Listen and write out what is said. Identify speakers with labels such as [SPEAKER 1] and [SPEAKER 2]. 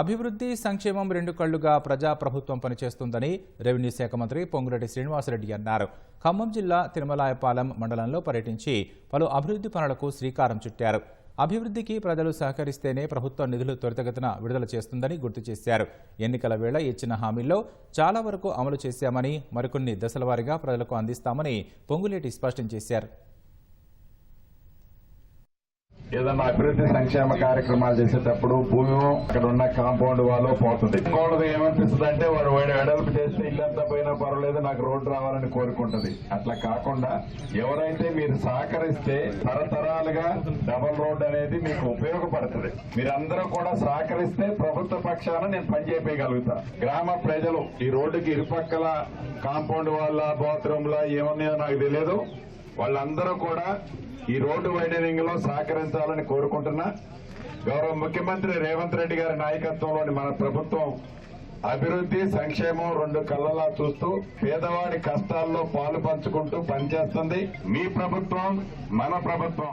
[SPEAKER 1] అభివృద్ధి సంక్షేమం రెండు కళ్ళుగా ప్రజాప్రభుత్వం పనిచేస్తుందని రెవెన్యూ శాఖ మంత్రి పొంగురెడ్డి శ్రీనివాసరెడ్డి అన్నారు. ఖమ్మం జిల్లా తిరుమలాయపాలెం మండలంలో పర్యటించి పలు అభివృద్ధి పనులకు శ్రీకారం చుట్టారు. అభివృద్ధికి ప్రజలు సహకరిస్తేనే ప్రభుత్వం నిధులు త్వరితగతిన విడుదల చేస్తుందని గుర్తు చేశారు. ఎన్నికల వేళ ఇచ్చిన హామీల్లో చాలా వరకు అమలు చేశామని మరికొన్ని దశల వారీగా ప్రజలకు అందిస్తామని పొంగులేటి స్పష్టం చేశారు.
[SPEAKER 2] ఏదన్నా అభివృద్ధి సంక్షేమ కార్యక్రమాలు చేసేటప్పుడు భూమి అక్కడ ఉన్న కాంపౌండ్ వాళ్ళు పోతుంది. ఇంకోటి ఏమనిపిస్తుంది అంటే వాడు వాడు వెడల్పు చేస్తే ఇల్లంతా పోయినా పర్వాలేదు నాకు రోడ్డు రావాలని కోరుకుంటది. అట్లా కాకుండా ఎవరైతే మీరు సహకరిస్తే తరతరాలుగా డబల్ రోడ్ అనేది మీకు ఉపయోగపడుతుంది. మీరందరూ కూడా సహకరిస్తే ప్రభుత్వ పక్షాన నేను పనిచేయగలుగుతా గ్రామ ప్రజలు ఈ రోడ్డుకి ఇరుపక్కల కాంపౌండ్ వాళ్ళ బాత్రూమ్ల ఏమన్నాయో నాకు తెలియదు. వాళ్ళందరూ కూడా ఈ రోడ్డు వైడనింగ్లో సహకరించాలని కోరుకుంటున్నా. గౌరవ ముఖ్యమంత్రి రేవంత్ రెడ్డి గారి నాయకత్వంలోని మన ప్రభుత్వం అభివృద్ధి సంక్షేమం రెండు కళ్ళలా చూస్తూ పేదవాడి కష్టాల్లో పాలు పంచుకుంటూ పనిచేస్తుంది. మీ ప్రభుత్వం మన ప్రభుత్వం.